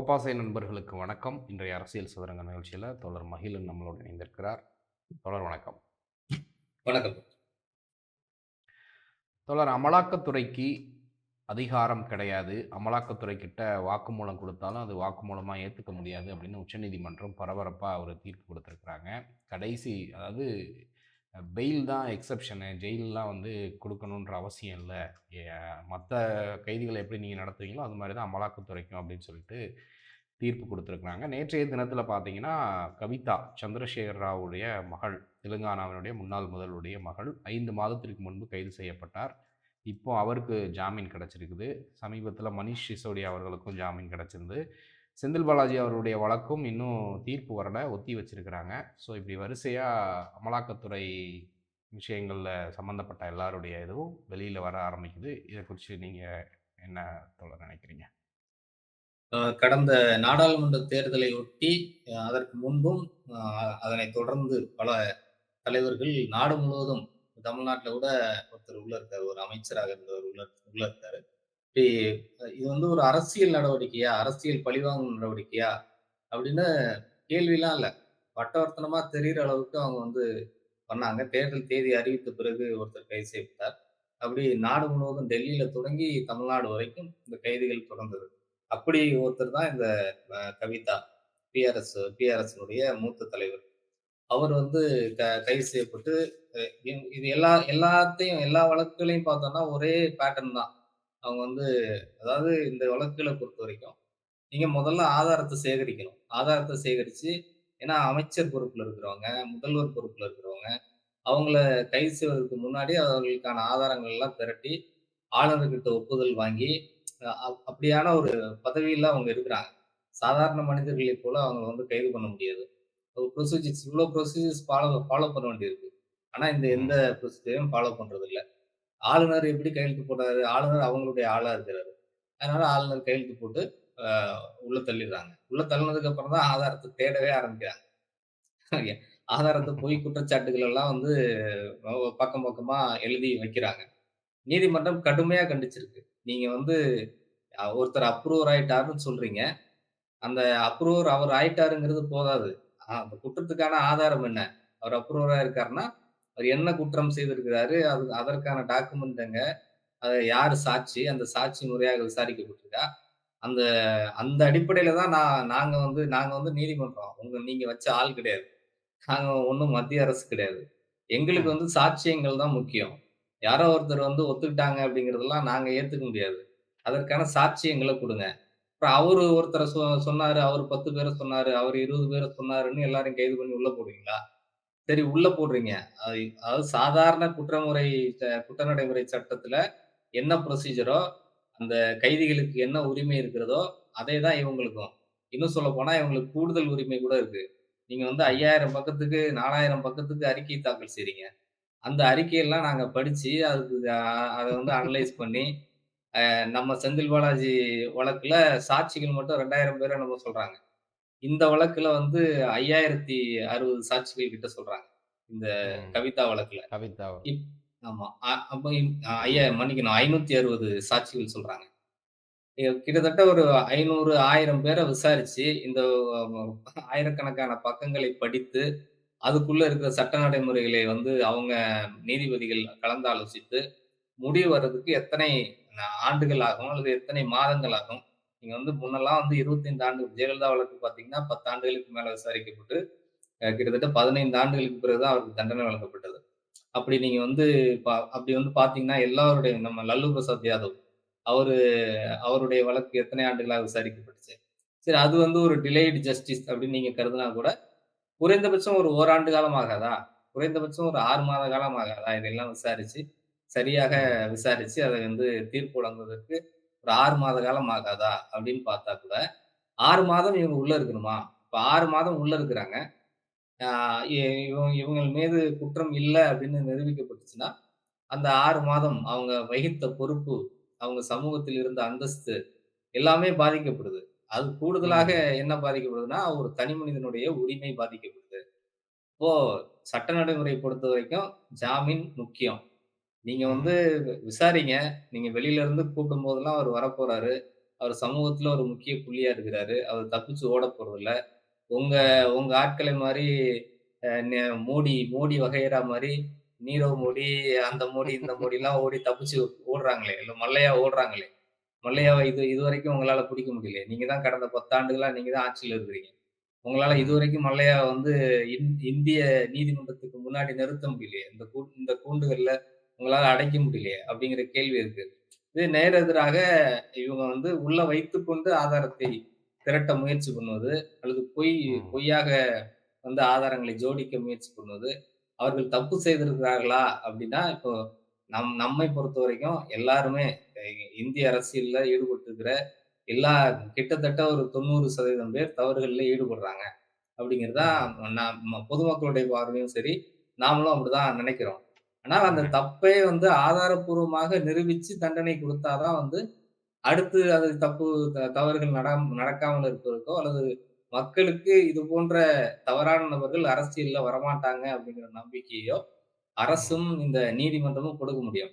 கோப்பாசை நண்பர்களுக்கு வணக்கம். இன்றைய அரசியல் சதுரங்க நிகழ்ச்சியில் தோழர் மகிழன் நம்மளோடு இணைந்திருக்கிறார். தோழர் வணக்கம். வணக்கம். தோழர் அமலாக்கத்துறைக்கு அதிகாரம் கிடையாது. அமலாக்கத்துறை கிட்ட வாக்குமூலம் கொடுத்தாலும் அது வாக்குமூலமாக ஏற்றுக்க முடியாது அப்படின்னு உச்சநீதிமன்றம் பரபரப்பாக ஒரு தீர்ப்பு கொடுத்துருக்குறாங்க. கடைசி அதாவது பெயில் தான் எக்ஸப்ஷனு. ஜெயிலெலாம் வந்து கொடுக்கணுன்ற அவசியம் இல்லை. மற்ற கைதிகளை எப்படி நீங்கள் நடத்துவீங்களோ அது மாதிரி தான் அமலாக்கத்துறைக்கும் அப்படின்னு சொல்லிட்டு தீர்ப்பு கொடுத்துருக்குறாங்க. நேற்றைய தினத்தில் பார்த்தீங்கன்னா கவிதா சந்திரசேகர் ராவுடைய மகள் தெலுங்கானாவினுடைய முன்னாள் முதல்வருடைய மகள் ஐந்து மாதத்திற்கு முன்பு கைது செய்யப்பட்டார். இப்போ அவருக்கு ஜாமீன் கிடச்சிருக்குது. சமீபத்தில் மணிஷ் சிசோடியா அவர்களுக்கும் ஜாமீன் கிடச்சிருந்து செந்தில் பாலாஜி அவருடைய வழக்கும் இன்னும் தீர்ப்பு வரல ஒத்தி வச்சிருக்கிறாங்க. ஸோ இப்படி வரிசையாக அமலாக்கத்துறை விஷயங்களில் சம்மந்தப்பட்ட எல்லாருடைய இதுவும் வெளியில் வர ஆரம்பிக்குது. இதை குறித்து நீங்கள் என்ன சொல்ல நினைக்கிறீங்க? கடந்த நாடாளுமன்ற தேர்தலை ஒட்டி அதற்கு முன்பும் அதனை தொடர்ந்து பல தலைவர்கள் நாடு முழுவதும் தமிழ்நாட்டில் கூட ஒருத்தர் உள்ள இருக்கார் ஒரு அமைச்சராக இருந்தவர் உள்ள உள்ள இருக்காரு இது வந்து ஒரு அரசியல் நடவடிக்கையா? அரசியல் பழிவாங்கும் நடவடிக்கையா? அப்படின்னு கேள்விலாம் இல்லை. வட்டவர்த்தனமா தெரிகிற அளவுக்கு அவங்க வந்து பண்ணாங்க. தேர்தல் தேதி அறிவித்த பிறகு ஒருத்தர் கைது செய்யப்பட்டார். அப்படி நாடு முழுவதும் டெல்லியில தொடங்கி தமிழ்நாடு வரைக்கும் இந்த கைதுகள் தொடர்ந்தது அப்படி ஒருத்தர் தான் இந்த கவிதா பிஆர்எஸ் பிஆர்எஸ்னுடைய மூத்த தலைவர். அவர் வந்து க கைது செய்யப்பட்டு இது எல்லா எல்லாத்தையும் எல்லா வழக்குகளையும் பார்த்தோம்னா ஒரே பேட்டர்ன் தான். அவங்க வந்து அதாவது இந்த வழக்குகளை பொறுத்த வரைக்கும் நீங்க முதல்ல ஆதாரத்தை சேகரிக்கணும். ஆதாரத்தை சேகரிச்சு ஏன்னா அமைச்சர் பொறுப்புல இருக்கிறவங்க முதல்வர் பொறுப்புல இருக்கிறவங்க அவங்கள கைது செய்வதற்கு முன்னாடி அவர்களுக்கான ஆதாரங்கள் எல்லாம் திரட்டி ஆளுநர்கிட்ட ஒப்புதல் வாங்கி அப்படியான ஒரு பதவியில் அவங்க இருக்கிறாங்க. சாதாரண மனிதர்களை போல அவங்க வந்து கைது பண்ண முடியாது. ப்ரொசீஜர்ஸ் இவ்வளோ ப்ரொசீஜர்ஸ் ஃபாலோ ஃபாலோ பண்ண வேண்டியிருக்கு. ஆனால் இந்த எந்த ப்ரொசீஜரையும் ஃபாலோ இல்லை ஆளுநர் எப்படி கையெழுத்து போடுறாரு ஆளுநர் அவங்களுடைய ஆளா இருக்கிறாரு. அதனால ஆளுநர் கையெழுத்து போட்டு உள்ள தள்ளிடுறாங்க. உள்ள தள்ளினதுக்கு அப்புறம் தான் ஆதாரத்தை தேடவே ஆரம்பிக்கிறாங்க. ஆதாரத்தை பொய் குற்றச்சாட்டுகள் எல்லாம் வந்து பக்கம் பக்கமா எழுதி வைக்கிறாங்க. நீதிமன்றம் கடுமையா கண்டிச்சிருக்கு. நீங்க வந்து ஒருத்தர் அப்ரூவர் ஆயிட்டாருன்னு சொல்றீங்க. அந்த அப்ரூவர் அவர் ஆயிட்டாருங்கிறது போதாது. அந்த குற்றத்துக்கான ஆதாரம் என்ன? அவர் அப்ரூவரா இருக்காருன்னா அவர் என்ன குற்றம் செய்திருக்கிறாரு அது அதற்கான டாக்குமெண்ட்டுங்க அதை யார் சாட்சி அந்த சாட்சி முறையாக விசாரிக்கப்பட்டிருக்கா? அந்த அந்த அடிப்படையில தான் நான் நாங்க வந்து நாங்க வந்து நீதிமன்றம். உங்க நீங்க வச்ச ஆள் கிடையாது. நாங்க ஒன்றும் மத்திய அரசு கிடையாது. எங்களுக்கு வந்து சாட்சியங்கள் தான் முக்கியம். யாரோ ஒருத்தர் வந்து ஒத்துக்கிட்டாங்க அப்படிங்கிறதெல்லாம் நாங்க ஏத்துக்க முடியாது. அதற்கான சாட்சியங்களை கொடுங்க. அப்புறம் அவரு ஒருத்தரை சொ சொன்னாரு அவர் பத்து பேரை சொன்னாரு அவர் இருபது பேரை சொன்னாருன்னு எல்லாரையும் கைது பண்ணி உள்ள போடுவீங்களா? சரி உள்ள போடுறீங்க. அதாவது சாதாரண குற்றமுறை குற்ற நடைமுறை சட்டத்துல என்ன ப்ரொசீஜரோ அந்த கைதிகளுக்கு என்ன உரிமை இருக்கிறதோ அதே தான் இவங்களுக்கும். இன்னும் சொல்ல போனா இவங்களுக்கு கூடுதல் உரிமை கூட இருக்கு. நீங்க வந்து ஐயாயிரம் பக்கத்துக்கு நாலாயிரம் பக்கத்துக்கு அறிக்கை தாக்கல் செய்றீங்க. அந்த அறிக்கையெல்லாம் நாங்க படிச்சு அதுக்கு அதை வந்து அனலைஸ் பண்ணி நம்ம செந்தில் பாலாஜி வழக்குல சாட்சிகள் மட்டும் ரெண்டாயிரம் பேரை நம்ம சொல்றாங்க. இந்த வழக்குல வந்து ஐயாயிரத்தி அறுபது சாட்சிகள் கிட்ட சொல்றாங்க. இந்த கவிதா வழக்குல. கவிதா ஆமா. அப்ப ஐயா மன்னிக்கணும். ஐநூத்தி அறுபது சாட்சிகள் சொல்றாங்க. கிட்டத்தட்ட ஒரு ஐநூறு ஆயிரம் பேரை விசாரிச்சு இந்த ஆயிரக்கணக்கான பக்கங்களை படித்து அதுக்குள்ள இருக்கிற சட்ட நடைமுறைகளை வந்து அவங்க நீதிபதிகள் கலந்து ஆலோசித்து முடிவு வர்றதுக்கு எத்தனை ஆண்டுகள் ஆகும் அல்லது எத்தனை மாதங்கள் ஆகும் நீங்க வந்து முன்னெல்லாம் வந்து இருபத்தைந்து ஆண்டு ஜெயலலிதா வழக்கு பார்த்தீங்கன்னா பத்து ஆண்டுகளுக்கு மேல விசாரிக்கப்பட்டு கிட்டத்தட்ட பதினைந்து ஆண்டுகளுக்கு பிறகுதான் அவருக்கு தண்டனை வழங்கப்பட்டது. அப்படி நீங்க வந்து அப்படி வந்து பாத்தீங்கன்னா எல்லாருடைய நம்ம லல்லு பிரசாத் யாதவ் அவரு அவருடைய வழக்கு எத்தனை ஆண்டுகளாக விசாரிக்கப்பட்டுச்சு. சரி அது வந்து ஒரு டிலேடு ஜஸ்டிஸ் அப்படின்னு நீங்க கருதுனா கூட குறைந்தபட்சம் ஒரு ஓராண்டு காலம் ஆகாதா? குறைந்தபட்சம் ஒரு ஆறு மாத காலம் ஆகாதா? இதெல்லாம் விசாரிச்சு சரியாக விசாரிச்சு அதை வந்து தீர்ப்பு வழங்குவதற்கு ஒரு ஆறு மாத காலம் ஆகாதா அப்படின்னு பார்த்தா கூட ஆறு மாதம் இவங்க உள்ள இருக்கணுமா? இப்ப ஆறு மாதம் உள்ள இருக்கிறாங்க. இவங்க இவங்க மீது குற்றம் இல்லை அப்படின்னு நிரூபிக்கப்பட்டுச்சுன்னா அந்த ஆறு மாதம் அவங்க வகித்த பொறுப்பு அவங்க சமூகத்தில் இருந்த அந்தஸ்து எல்லாமே பாதிக்கப்படுது. அது கூடுதலாக என்ன பாதிக்கப்படுதுன்னா ஒரு தனி மனிதனுடைய உரிமை பாதிக்கப்படுது. இப்போ சட்ட நடைமுறை பொறுத்த வரைக்கும் ஜாமீன் முக்கியம். நீங்க வந்து விசாரிங்க. நீங்க வெளியில இருந்து கூப்பிடும் போதெல்லாம் அவர் வரப்போறாரு. அவர் சமூகத்துல ஒரு முக்கிய புள்ளியா இருக்கிறாரு. அவர் தப்பிச்சு ஓட போறதில்ல. உங்க உங்க ஆட்களை மாரி அ மோடி மோடி வகையறா மாரி நீரவ் மோடி, அந்த மோடி, இந்த மோடிலாம் ஓடி தப்பிச்சு ஓடுறாங்களே! இல்ல மல்லையா ஓடுறாங்களே! மல்லையாவ இது இதுவரைக்கும் உங்களால பிடிக்க முடியலையே! நீங்க தான் கடந்த 10 ஆண்டுகளா நீங்க தான் ஆட்சியில இருக்கிறீங்க. உங்களால இதுவரைக்கும் மல்லையா வந்து இந் இந்திய நீதிமன்றத்துக்கு முன்னாடி நிறுத்த முடியலையே! இந்த கூ இந்த கூண்டுகள்ல உங்களால அடைக்க முடியலையே! அப்படிங்கிற கேள்வி இருக்கு. இது நேர் எதிராக இவங்க வந்து உள்ள வைத்துக்கொண்டு ஆதாரத்தை திரட்ட முயற்சி பண்ணுவது, அல்லது பொய். பொய்யாக வந்து ஆதாரங்களை ஜோடிக்க முயற்சி பண்ணுவது. அவர்கள் தப்பு செய்திருக்கிறார்களா? அப்படின்னா, இப்போ நம் நம்மை பொறுத்தவரைக்கும் எல்லாருமே அ இந்திய அரசியல்ல ஈடுபட்டிருக்கிற எல்லா கிட்டத்தட்ட ஒரு 90% பேர் தவறுகள்ல ஈடுபடுறாங்க. அப்படிங்கிறது பொதுமக்களுடைய பார்வையும் சரி, நாமளும் அப்படிதான் நினைக்கிறோம். ஆனால் அந்த. தப்பே வந்து ஆதாரப்பூர்வமாக நிரூபிச்சு தண்டனை குடுத்தா தான் வந்து, அடுத்து அது தப்பு தவறுகள் நடாம் நடக்காமல் இருப்பதற்கோ, அல்லது மக்களுக்கு இது போன்ற தவறான நபர்கள் அரசியல்ல வரமாட்டாங்க அப்படிங்கிற நம்பிக்கையோ. அரசும் இந்த நீதிமன்றமும் கொடுக்க முடியும்.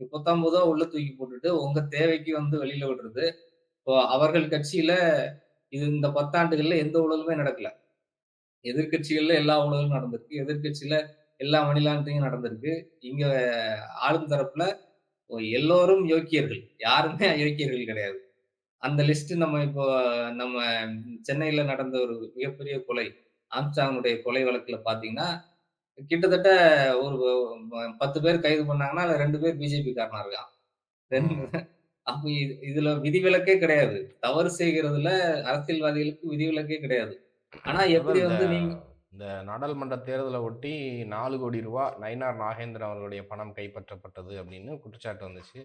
இப்போ தான் பொதுவா உள்ள தூக்கி போட்டுட்டு, உங்க தேவைக்கு வந்து வெளியில விடுறது. இப்போ அவர்கள் கட்சியில இது இந்த 10 ஆண்டுகள்ல எந்த ஊழலுமே நடக்கல. எதிர்க்கட்சிகள்ல எல்லா ஊழலும் நடந்திருக்கு. எதிர்க்கட்சியில எல்லா லாண்டரிங்கும் நடந்திருக்கு. இங்க ஆளும் தரப்புல எல்லோரும் யோக்கியர்கள். யாருமே அயோக்கியர்கள் கிடையாது. அந்த லிஸ்ட் நம்ம இப்போ நம்ம சென்னையில நடந்த ஒரு மிகப்பெரிய கொலை. ஆம்ஸ்ட்ராங்குடைய கொலை வழக்குல பார்த்தீங்கன்னா, கிட்டத்தட்ட ஒரு 10 பேர் கைது பண்ணாங்கன்னா, அதுல 2 பேர் பிஜேபி காரனா இருக்கான். 2 ம். அப்ப இது இதுல விதிவிலக்கே கிடையாது. தவறு செய்கிறதுல அரசியல்வாதிகளுக்கு விதிவிலக்கே கிடையாது. ஆனா எப்படி வந்து நீங்க இந்த நாடாளுமன்ற தேர்தல ஒட்டி ரூ. 4,00,00,000 நயினார் நாகேந்திரன் அவர்களுடைய பணம் கைப்பற்றப்பட்டது அப்படின்னு குற்றச்சாட்டு வந்துச்சு.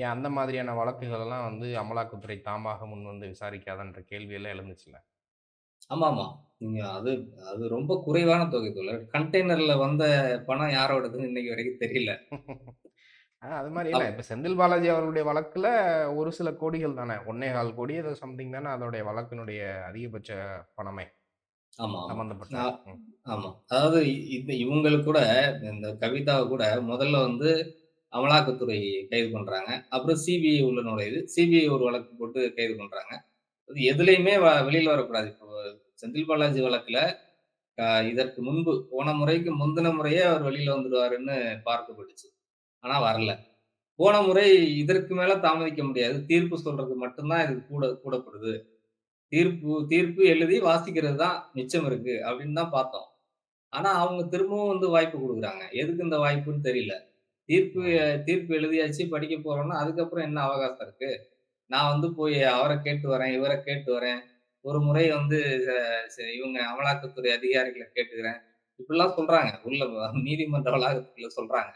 ஏன் அந்த மாதிரியான வழக்குகள் எல்லாம் வந்து அமலாக்கத்துறை தாமாக முன்வந்து விசாரிக்காதான்ற கேள்வி எல்லாம் எழுந்துச்சுல்ல? ஆமாமா. நீங்க அது அது ரொம்ப குறைவான தொகை தோழர். கண்டெய்னர்ல வந்த பணம் யாரோடதுன்னு இன்னைக்கு வரைக்கும் தெரியல. அது மாரி இல்ல. இப்ப செந்தில் பாலாஜி அவர்களுடைய வழக்குல ஒரு சில கோடிகள் தானே. 1,4 கோடி ஏதோ சம்திங் தானே அதோடைய வழக்கினுடைய அதிகபட்ச பணமே ஆமா, ம். ஆமா. அதாவது இந்த இவங்களுக்கு கூட இந்த கவிதாவ கூட முதல்ல வந்து அமலாக்கத்துறை கைது பண்றாங்க. அப்புறம் சிபிஐ உள்ள நுழையுது. சிபிஐ ஒரு வழக்கு போட்டு கைது பண்றாங்க. அது எதுலயுமே வ வெளியில வரக்கூடாது. இப்போ செந்தில் பாலாஜி வழக்குல இதற்கு முன்பு போன முறைக்கு முந்தின முறையே அவர் வெளியில வந்துருவாருன்னு பார்க்கப்பட்டுச்சு. ஆனா வரல. போன முறை இதற்கு மேல தாமதிக்க முடியாது. தீர்ப்பு சொல்றது மட்டும் தான் இதுக்கு கூட கூடப்படுது. தீர்ப்பு தீர்ப்பு எழுதி வாசிக்கிறது தான் மிச்சம் இருக்கு அப்படின்னு தான் பார்த்தோம். ஆனா அவங்க திரும்பவும் வந்து வாய்ப்பு குடுக்குறாங்க. எதுக்கு இந்த வாய்ப்புன்னு தெரியல. தீர்ப்பு. தீர்ப்பு எழுதியாச்சு படிக்க போறோம்னா, அதுக்கப்புறம் என்ன அவகாசம் இருக்கு? நான் வந்து போய் அவர கேட்டு வரேன், இவர கேட்டு வரேன். ஒரு முறை வந்து இவங்க அமலாக்கத்துறை அதிகாரிகள கேட்டுக்கிறேன். இப்படிலாம் சொல்றாங்க. உள்ள நீதிமன்ற வளாகத்துக்குள்ள சொல்றாங்க.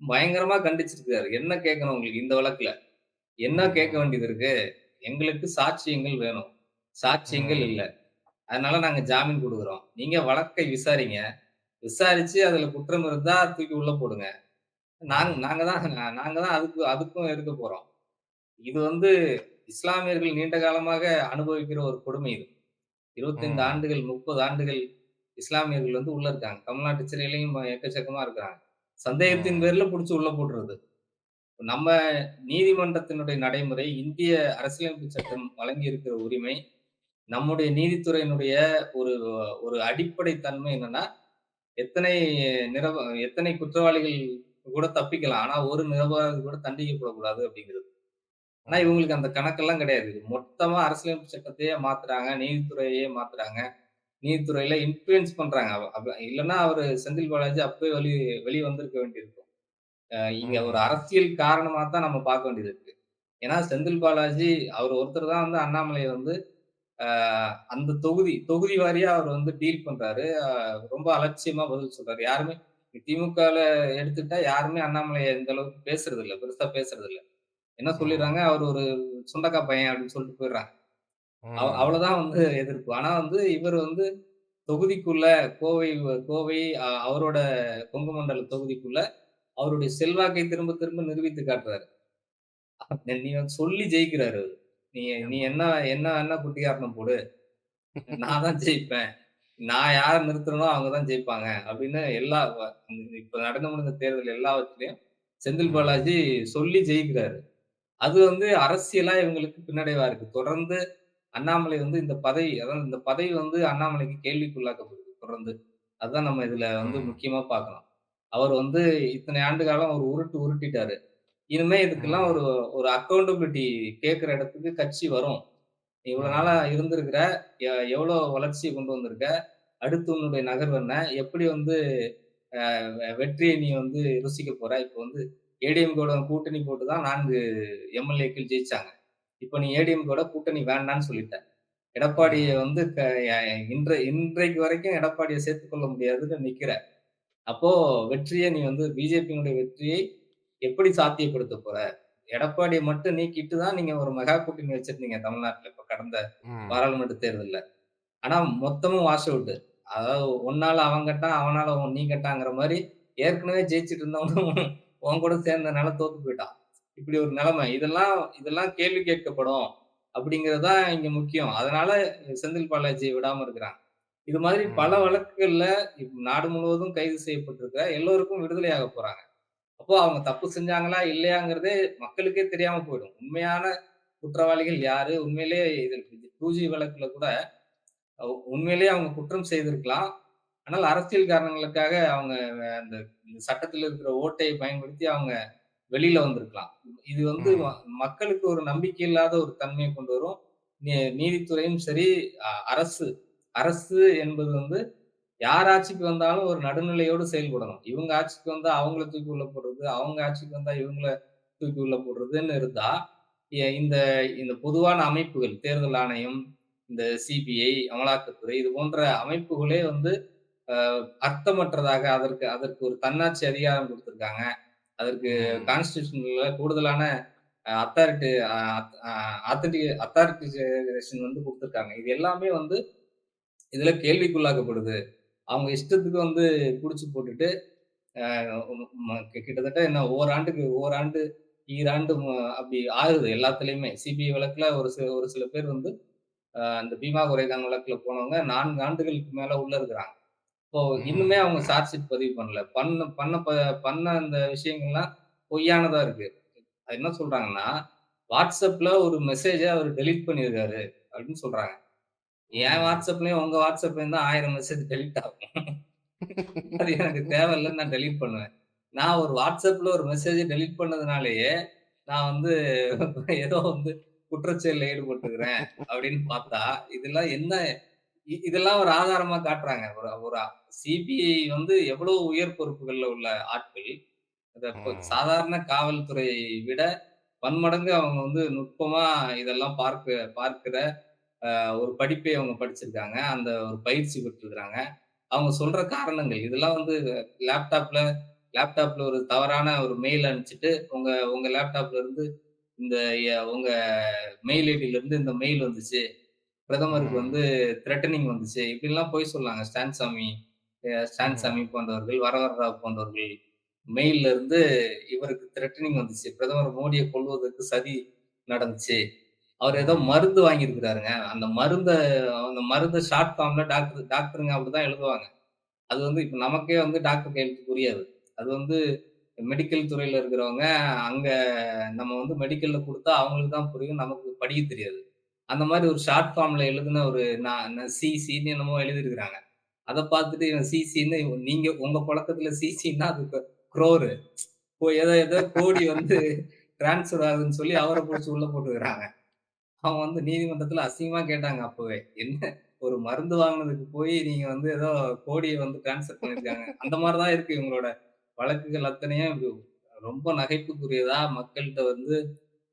பயங்கரமா கண்டிச்சிருக்காரு. என்ன கேட்கணும் உங்களுக்கு இந்த வழக்குல? என்ன. கேட்க. வேண்டியது இருக்கு? எங்களுக்கு சாட்சியங்கள் வேணும். சாட்சியங்கள் இல்ல. அதனால நாங்க ஜாமீன் குடுக்குறோம். நீங்க வழக்கை விசாரிங்க. விசாரிச்சு அதுல குற்றம் இருந்தா தூக்கி உள்ள போடுங்க. நாங் ம். நாங்க தான் நாங்க தான் அதுக்கு அதுக்கும் இருக்க போறோம். இது வந்து இஸ்லாமியர்கள் நீண்ட காலமாக அனுபவிக்கிற ஒரு கொடுமை இது. 25 ம். ஆண்டுகள், 30 ஆண்டுகள் இஸ்லாமியர்கள் வந்து உள்ள இருக்காங்க. தமிழ்நாட்டு சிறையிலயும் எக்கச்சக்கமா இருக்கிறாங்க. சந்தேகத்தின். பேர்ல புடிச்சு உள்ள போட்டுறது. நம்ம நீதிமன்றத்தினுடைய நடைமுறை, இந்திய அரசியலமைப்பு சட்டம் வழங்கி இருக்கிற உரிமை, நம்முடைய நீதித்துறையினுடைய ஒரு ஒரு அடிப்படை தன்மை என்னன்னா, எத்தனை நிரப எத்தனை குற்றவாளிகள் கூட தப்பிக்கலாம். ஆனா, ஒரு நிரபராதி கூட தண்டிக்கப்படக்கூடாது அப்படிங்கிறது. ஆனா. இவங்களுக்கு அந்த கணக்கெல்லாம் கிடையாது. மொத்தமா அரசியலமைப்பு சட்டத்தையே மாத்துறாங்க. நீதித்துறையையே மாத்துறாங்க. நீதித்துறையில இன்ஃப்ளூயன்ஸ் பண்றாங்க. இல்லன்னா அவரு செந்தில் பாலாஜி அப்பவே வெளி வெளிய வந்திருக்க வேண்டியிருக்கும். இங்க ஒரு. அரசியல் காரணமா தான் நம்ம பார்க்க வேண்டியது இருக்கு. ஏன்னா, செந்தில் பாலாஜி அவர் ஒருத்தர் தான் வந்து அண்ணாமலைய வந்து அந்த தொகுதி தொகுதி வாரியா அவர் வந்து டீல் பண்றாரு. ரொம்ப அலட்சியமா பதில் சொல்றாரு. யாருமே திமுகல எடுத்துக்கிட்டா யாருமே அண்ணாமலைய இந்த அளவுக்கு பேசுறதில்ல. பெருசா பேசுறதில்ல. என்ன ம். சொல்லிர்றாங்க, அவரு ஒரு சுண்டக்கா பையன் அப்படின்னு சொல்லிட்டு ம். அவ்வளவுதான் வந்து எதிர்ப்பு. ஆனா வந்து இவரு வந்து தொகுதிக்குள்ள கோவை கோவை அவரோட கொங்கு மண்டல தொகுதிக்குள்ள அவருடைய செல்வாக்கை திரும்ப திரும்ப நிரூபித்து காட்டுறாரு. நீ சொல்லி ஜெயிக்கிறாரு. நீ நீ. என்ன என்ன வேணா குட்டிக்காரணம் போடு. நான் தான் ஜெயிப்பேன். நான் யார நிறுத்துறேனோ அவங்க தான் ஜெயிப்பாங்க. அப்படின்னு எல்லா இப்ப நடந்து முடிந்த தேர்தல் எல்லாவற்றிலயும் செந்தில். பாலாஜி சொல்லி ஜெயிக்கிறாரு. அது வந்து அரசியலா இவங்களுக்கு பின்னடைவா இருக்கு. தொடர்ந்து அண்ணாமலை வந்து இந்த பதவி அதாவது இந்த பதவி வந்து அண்ணாமலைக்கு கேள்விக்குள்ளாக்கப்படுது தொடர்ந்து. அதுதான் நம்ம இதுல வந்து. முக்கியமா பார்க்கணும். அவர் வந்து இத்தனை ஆண்டு காலம் ஒரு உருட்டு உருட்டிட்டாரு. இனிமே இதுக்கெல்லாம். ஒரு ஒரு அக்கவுண்டபிலிட்டி கேட்கிற இடத்துக்கு கட்சி வரும். இவ்வளவு நாளா. இருந்திருக்கிற, எவ்வளோ வளர்ச்சிய கொண்டு வந்திருக்க? அடுத்து உன்னுடைய நகர்வு என்ன? எப்படி வந்து வெற்றிய நீ வந்து ருசிக்க போற? இப்ப வந்து ஏடிஎம்கேவோட கூட்டணி போட்டு தான் 4 எம்.எல்.ஏக்கள் ஜெயிச்சாங்க. இப்ப நீ ஏடிஎம்கேவோட கூட்டணி வேண்டான்னு சொல்லிட்ட. எடப்பாடிய. வந்து இன்ற இன்றைக்கு வரைக்கும் எடப்பாடிய சேர்த்துக் கொள்ள முடியாதுன்னு நிக்கிற. அப்போ வெற்றிய நீ வந்து பிஜேபியினுடைய வெற்றியை எப்படி சாத்தியப்படுத்த போற? எடப்பாடிய மட்டும் நீக்கிட்டு தான் நீங்க ஒரு மெகா கூட்டணி வச்சிருந்தீங்க தமிழ்நாட்டுல இப்ப கடந்த. பாராளுமன்ற தேர்தல்ல. ஆனா மொத்தமும் வாஷ் அவுட். அதாவது உன்னால அவன் கெட்டான், அவனால நீ கெட்டாங்கிற மாரி ஏற்கனவே ஜெயிச்சுட்டு இருந்தவனும் உன் கூட சேர்ந்தனால தோத்து போய்ட்டான். இப்படி ஒரு நிலைமை. இதெல்லாம் இதெல்லாம் கேள்வி கேட்கப்படும். அப்படிங்கிறது தான் இங்க முக்கியம். அதனால செந்தில் பாலாஜிய விடாம இருக்கிறாங்க. இது மாதிரி பல. வழக்குகள்ல நாடு முழுவதும் கைது செய்யப்பட்டிருக்கிற எல்லோருக்கும் விடுதலை ஆகப் போறாங்க. அப்போ அவங்க தப்பு செஞ்சாங்களா? இல்லையாங்கிறதே மக்களுக்கே தெரியாம போயிடும். உண்மையான குற்றவாளிகள் யாரு? உண்மையிலேயே இது 2ஜி வழக்குல கூட உண்மையிலேயே அவங்க குற்றம் செய்திருக்கலாம். ஆனால் அரசியல் காரணங்களுக்காக அவங்க அந்த சட்டத்தில் இருக்கிற ஓட்டைய பயன்படுத்தி அவங்க வெளியில வந்திருக்கலாம். இது வந்து. மக்களுக்கு ஒரு நம்பிக்கை இல்லாத ஒரு தன்மைய கொண்டு வரும். நீ நீதித்துறையும் சரி, அரசு அரசு என்பது வந்து யார் ஆட்சிக்கு வந்தாலும் ஒரு நடுநிலையோடு செயல்படணும். இவங்க ஆட்சிக்கு வந்தா அவங்கள தூக்கி உள்ள போடுறது, அவங்க ஆட்சிக்கு வந்தா இவங்கள தூக்கி உள்ள போடுறதுன்னு இருந்தா, இந்த இந்த பொதுவான அமைப்புகள், தேர்தல் ஆணையம், இந்த சிபிஐ, அமலாக்கத்துறை இது போன்ற அமைப்புகளே வந்து அர்த்தமற்றதாக அதற்கு அதற்கு ஒரு தன்னாட்சி அதிகாரம் குடுத்திருக்காங்க. அதற்கு ம். கான்ஸ்டிடியூஷன்ல கூடுதலான அத்தாரிட்டி அ அ ஆத்தன்டி அத்தாரிட்டிசேஷன் வந்து குடுத்திருக்காங்க. இது எல்லாமே வந்து இதுல கேள்விக்குள்ளாக்கப்படுது. அவங்க இஷ்டத்துக்கு வந்து புடிச்சு போட்டுட்டு, கிட்டத்தட்ட என்ன ஓராண்டுக்கு ஓராண்டு, ஈராண்டு அப்படி ஆகுது எல்லாத்துலயுமே. சிபிஐ வழக்குல ஒரு சில ஒரு சில பேர் வந்து அந்த பீமா குரேகான் வழக்குல போனவங்க 4 ஆண்டுகளுக்கு மேல உள்ள இருக்கிறாங்க. இப்போ இன்னுமே. அவங்க சார்ஜ் ஷீட் பதிவு பண்ணல. பண்ண பண்ண ப பண்ண அந்த விஷயங்கள்லாம் பொய்யானதா இருக்கு. அது என்ன சொல்றாங்கன்னா, WhatsAppல ஒரு மெசேஜ அவரு டெலீட் பண்ணியிருக்காரு அப்படின்னு சொல்றாங்க. என் ம். WhatsAppலயும் உங்க WhatsAppலயும் தான் 1000 மெசேஜ் டெலீட் ஆகும். அது எனக்கு தேவையில்லன்னு நான் டெலீட் பண்ணுவேன். நான் ஒரு WhatsAppல ஒரு மெசேஜ டெலீட் பண்ணதுனாலேயே, நான் வந்து ஏதோ வந்து குற்றச்செயல்ல ஈடுபட்டுருக்கிறேன் அப்படின்னு பார்த்தா, இதெல்லாம் என்ன இதெல்லாம் ஒரு ஆதாரமா காட்டுறாங்க. ஒரு ஒரு சிபிஐ வந்து எவ்வளவு உயர் பொறுப்புகள்ல உள்ள ஆட்கள். சாதாரண காவல்துறையை விட பன்மடங்கு அவங்க வந்து நுட்பமா இதெல்லாம் பார்க்க பார்க்கிற ஒரு படிப்பை அவங்க படிச்சிருக்காங்க. அந்த ஒரு பயிற்சி பெற்றிருக்கிறாங்க. அவங்க சொல்ற காரணங்கள் இதெல்லாம் வந்து லேப்டாப்ல லேப்டாப்ல ஒரு தவறான ஒரு மெயில் அனுப்பிச்சுட்டு, உங்க உங்க லேப்டாப்ல இருந்து இந்த உங்க மெயில் ஐடில இருந்து இந்த மெயில் வந்துச்சு. பிரதமருக்கு. வந்து த்ரெட்டனிங் வந்துச்சு. இப்படிலாம் பொய் சொன்னாங்க. ஸ்டான் சாமி அ ஸ்டான் ம். சாமி போன்றவர்கள், வரவர ராவ் போன்றவர்கள் மெயில்ல இருந்து இவருக்கு த்ரெட்டனிங் வந்துச்சு. பிரதமர் மோடிய கொல்வதற்கு சதி நடந்துச்சு. அவர் ஏதோ மருந்து வாங்கியிருக்கிறாருங்க. அந்த மருந்தை அந்த மருந்தை ஷார்ட் ஃபார்ம்ல டாக்டர் டாக்டருங்க அப்படிதான் எழுதுவாங்க. அது வந்து இப்போ நமக்கே வந்து டாக்டர் கையெழுத்து புரியாது. அது வந்து மெடிக்கல் துறையில இருக்கிறவங்க, அங்க நம்ம வந்து மெடிக்கல்ல கொடுத்தா அவங்களுக்கு தான் புரியும். நமக்கு படிக்க தெரியாது. அந்த மாதிரி ஒரு ஷார்ட் ஃபார்ம்ல எழுதுன ஒரு நான் சிசின்னு என்னமோ எழுதியிருக்கிறாங்க. அதை பார்த்துட்டு இவன் சிசின்னு நீங்க உங்க புழக்கத்துல சிசின்னா அது குரோரு. ஏதோ ஏதோ கோடி வந்து டிரான்ஸ்ஃபர் ஆகுதுன்னு சொல்லி அவரை பிடிச்சி உள்ள போட்டுக்கிறாங்க அவங்க வந்து நீதிமன்றத்துல அசிங்கமா கேட்டாங்க அப்பவே. என்ன ஒரு மருந்து வாங்குனதுக்கு போய் நீங்க வந்து ஏதோ கோடிய வந்து டிரான்ஸ்ஃபர் பண்ணியிருக்காங்க. அந்த மாரி தான் இருக்கு இவங்களோட வழக்குகள் அத்தனையும் ரொம்ப நகைப்புக்குரியதா, மக்கள்ட்ட வந்து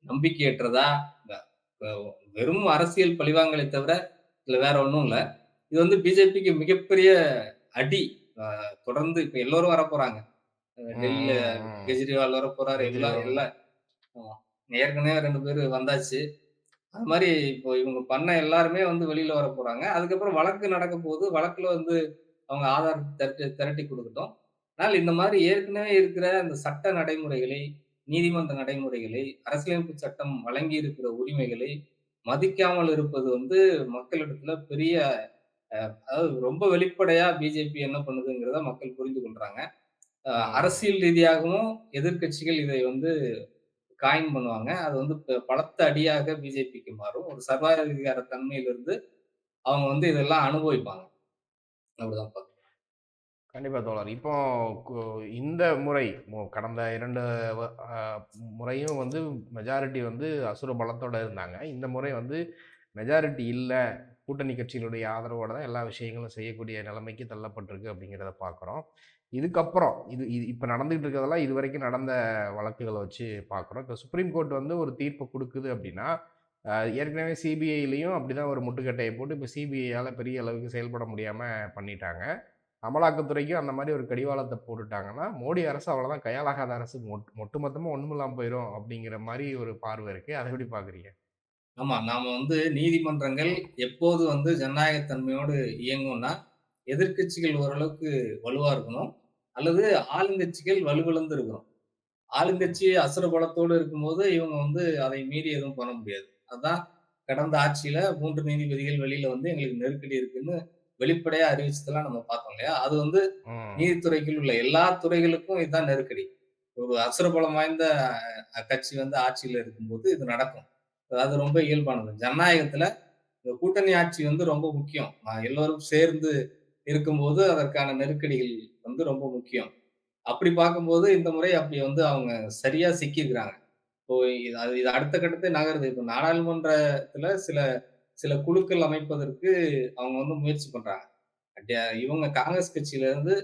நம்பிக்கையற்றதா, இந்த அ வெறும் அரசியல் பழிவாங்கலை தவிர, இதுல வேற ஒண்ணும் இல்ல. இது வந்து பிஜேபிக்கு மிகப்பெரிய அடி. அ தொடர்ந்து இப்ப எல்லோரும் வரப்போறாங்க. ம். ம். கெஜ்ரிவால் வரப்போறாரு. எல்லாம் கெஜ்ரிவால். ஆமா. ஏற்கனவே 2 பேரு வந்தாச்சு. அது மாரி இப்போ இவங்க பண்ண எல்லாருமே வந்து வெளியில வரப்போறாங்க. அதுக்கப்புறம் வழக்கு நடக்கப் போகுது. வழக்குல வந்து அவங்க ஆதார் திரட்டி திரட்டி குடுக்கட்டும். ஆனால் இந்த மாரி ஏற்கனவே இருக்கிற அந்த சட்ட நடைமுறைகளை, நீதிமன்ற நடைமுறைகளை, அரசியலமைப்பு சட்டம் வழங்கி இருக்கிற உரிமைகளை மதிக்காமல் இருப்பது வந்து மக்களிடத்துல பெரிய அதாவது ரொம்ப வெளிப்படையா பிஜேபி என்ன பண்ணுதுங்கிறத மக்கள் புரிந்து கொள்றாங்க. அரசியல் ரீதியாகவும் எதிர்க்கட்சிகள் இதை வந்து காயின் பண்ணுவாங்க. அது வந்து ப பலத்த அடியாக பிஜேபிக்கு மாறும். ஒரு சர்வாதிகார தன்மையிலிருந்து அவங்க வந்து இதெல்லாம் அனுபவிப்பாங்க. அப்படிதான் பார்க்கிறேன். கண்டிப்பா தோழர். இப்போ இந்த முறை மு கடந்த இரண்டு முறையும் வந்து மெஜாரிட்டி வந்து அசுர பலத்தோட இருந்தாங்க. இந்த முறை வந்து மெஜாரிட்டி இல்லை கூட்டணி கட்சிகளுடைய ஆதரவோடு தான் எல்லா விஷயங்களும் செய்யக்கூடிய நிலைமைக்கு தள்ளப்பட்டிருக்கு அப்படிங்கிறத பார்க்குறோம். இதுக்கப்புறம் இது இது இப்போ நடந்துகிட்டு இருக்கிறதெல்லாம் இதுவரைக்கும் நடந்த வழக்குகளை வச்சு பார்க்குறோம். இப்போ சுப்ரீம் கோர்ட் வந்து ஒரு தீர்ப்பு கொடுக்குது அப்படின்னா, ஏற்கனவே சிபிஐலையும் அப்படி தான் ஒரு முட்டுக்கட்டையை போட்டு இப்போ சிபிஐயால் பெரிய அளவுக்கு செயல்பட முடியாமல் பண்ணிட்டாங்க. அமலாக்கத்துறைக்கும் அந்த மாதிரி ஒரு கடிவாளத்தை போட்டுட்டாங்கன்னா, மோடி அரசு அவ்வளோதான் கையாலாகாத அரசு. மொட் ஒட்டுமொத்தமாக ஒன்றுமில்லாமல் போயிடும் அப்படிங்கிற மாதிரி ஒரு பார்வை இருக்குது அதை எப்படி பார்க்குறீங்க? ஆமாம் நாம் வந்து நீதிமன்றங்கள் எப்போது வந்து ஜனநாயகத்தன்மையோடு இயங்கும்னா, எதிர்க்கட்சிகள் ஓரளவுக்கு வலுவாக இருக்கணும். அல்லது ஆளுங்கட்சிகள் வலுவிழந்து இருக்கணும். ஆளுங்கட்சி அசுர பலத்தோடு இருக்கும்போது, இவங்க வந்து அதை மீறி எதுவும் பண்ண முடியாது. அதான் கடந்த ஆட்சியில 3 நீதிபதிகள் வெளியில வந்து எங்களுக்கு நெருக்கடி இருக்குன்னு வெளிப்படையா அறிவிச்சதெல்லாம் நம்ம பார்த்தோம் இல்லையா? அது வந்து. நீதித்துறைக்குள் உள்ள எல்லா துறைகளுக்கும் இதுதான் நெருக்கடி. ஒரு அசுர பலம் வாய்ந்த கட்சி வந்து ஆட்சியில இருக்கும்போது இது நடக்கும். அது ரொம்ப இயல்பானது. ஜனநாயகத்துல இந்த கூட்டணி ஆட்சி வந்து ரொம்ப முக்கியம். எல்லோரும் சேர்ந்து இருக்கும்போது அதற்கான நெருக்கடிகள் வந்து ரொம்ப முக்கியம். அப்படி பார்க்கும்போது இந்த முறை அப்படி வந்து அவங்க சரியா சிக்கியிருக்கிறாங்க. இப்போ இது அது இது அடுத்த கட்டத்தை நகருது. இப்போ நாடாளுமன்றத்துல சில சில குழுக்கள் அமைப்பதற்கு அவங்க வந்து முயற்சி பண்றாங்க. இவங்க காங்கிரஸ் கட்சியிலேருந்து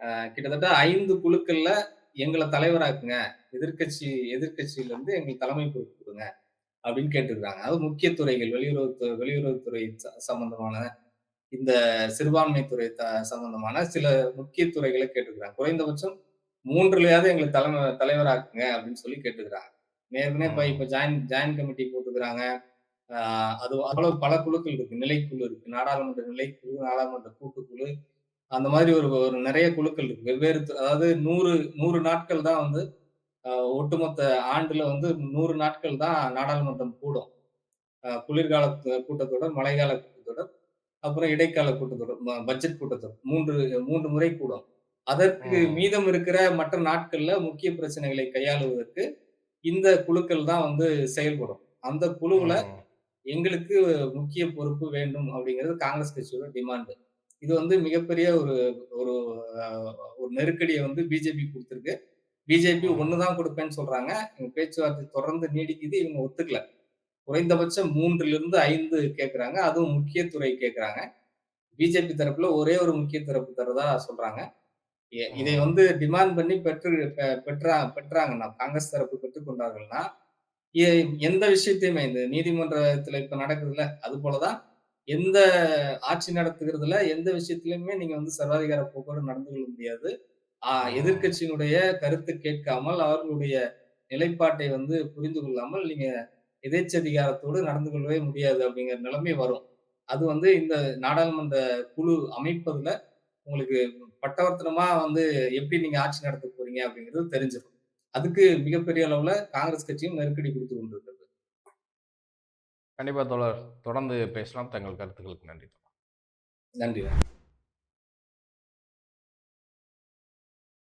அ கிட்டத்தட்ட 5 குழுக்கள்ல எங்கள தலைவராக்குங்க. எதிர்க்கட்சி எதிர்க்கட்சியிலேருந்து எங்களுக்கு தலைமை பொறுப்பு கொடுங்க அப்படின்னு கேட்டுருக்காங்க. அது முக்கிய துறைகள் வெளியுறவுத்து வெளியுறவுத்துறை ச சம்பந்தமான, இந்த சிறுபான்மை துறை த சம்பந்தமான சில முக்கிய துறைகள கேட்டிருக்கிறாங்க. குறைந்தபட்சம் 3லயாவது எங்கள தலைம தலைவராக்குங்க அப்படின்னு சொல்லி கேட்டுருக்கிறாங்க. ஏற்கனவே இப்ப இப்ப. ஜாயிண்ட் ஜாயிண்ட் கமிட்டி போட்டுருக்கிறாங்க. ஆ அது அவ்வளவு பல குழுக்கள் இருக்கு. நிலைக்குழு இருக்கு. நாடாளுமன்ற நிலைக்குழு, நாடாளுமன்ற கூட்டுக்குழு, அந்த மாதிரி ஒரு ஒரு நெறைய குழுக்கள் இருக்கு. வெவ்வேறு அதாவது 100 100 நாட்கள் தான் வந்து ஒட்டுமொத்த ஆண்டுல வந்து 100 நாட்கள் தான் நாடாளுமன்றம் கூடும். குளிர்கால கு கூட்டத்தொடர், மழைக்கால கூட்டத்தொடர், அப்புறம் இடைக்கால கூட்டத்தொடர், ப பட்ஜெட் கூட்டத்தொடர் 3 3 முறை கூடும். அதற்கு ம். மீதம் இருக்கிற மற்ற நாட்கள்ல முக்கிய பிரச்சனைகளை கையாளுவதற்கு இந்த குழுக்கள் தான் வந்து செயல்படும். அந்த குழுவுல ம். எங்களுக்கு முக்கிய பொறுப்பு வேண்டும் அப்படிங்கிறது காங்கிரஸ் கட்சியோட டிமாண்ட். இது வந்து மிகப்பெரிய ஒரு ஒரு ஒரு நெருக்கடிய வந்து பிஜேபி குடுத்திருக்கு. பிஜேபி ம். 1 தான் குடுப்பேன்னு சொல்றாங்க. இவங்க பேச்சுவார்த்தை தொடர்ந்து நீடிக்குது. இவங்க ஒத்துக்கல. குறைந்தபட்சம் 3லிருந்து 5 கேட்கறாங்க. அதுவும் முக்கிய துறை கேட்கறாங்க. பிஜேபி தரப்புல ஒரே ஒரு முக்கிய தரப்பு தர்றதா சொல்றாங்க. இதை. வந்து டிமாண்ட் பண்ணி பெற்று பெற்றா பெற்றாங்கன்னா, காங்கிரஸ் தரப்பு பெற்றுக் கொண்டார்கள்னா, எ எந்த விஷயத்தையுமே இந்த நீதிமன்றத்துல இப்ப நடக்குதுல்ல, அது போல தான் எந்த ஆட்சி நடத்துகிறதுல எந்த விஷயத்திலயுமே நீங்க வந்து சர்வாதிகார போக்கோட நடந்து கொள்ள முடியாது. ஆ ம். எதிர்க்கட்சியினுடைய கருத்து கேட்காமல், அவர்களுடைய நிலைப்பாட்டை வந்து புரிந்து கொள்ளாமல், நீங்க எதேச்சதிகாரத்தோடு நடந்து கொள்ளவே முடியாது அப்படிங்கிற நிலைமை வரும். அது வந்து இந்த நாடாளுமன்ற குழு அமைப்பதுல உங்களுக்கு பட்டவர்த்தனமா வந்து எப்படி நீங்க ஆட்சி நடத்தப் போறீங்க அப்படிங்கிறது தெரிஞ்சிரும். அதுக்கு மிகப்பெரிய அளவுல காங்கிரஸ் கட்சியும் நெருக்கடி குடுத்து கொண்டிருக்கிறது. கண்டிப்பா தோழர். தொடர்ந்து பேசலாம். தங்கள் கருத்துக்களுக்கு நன்றி. நன்றி.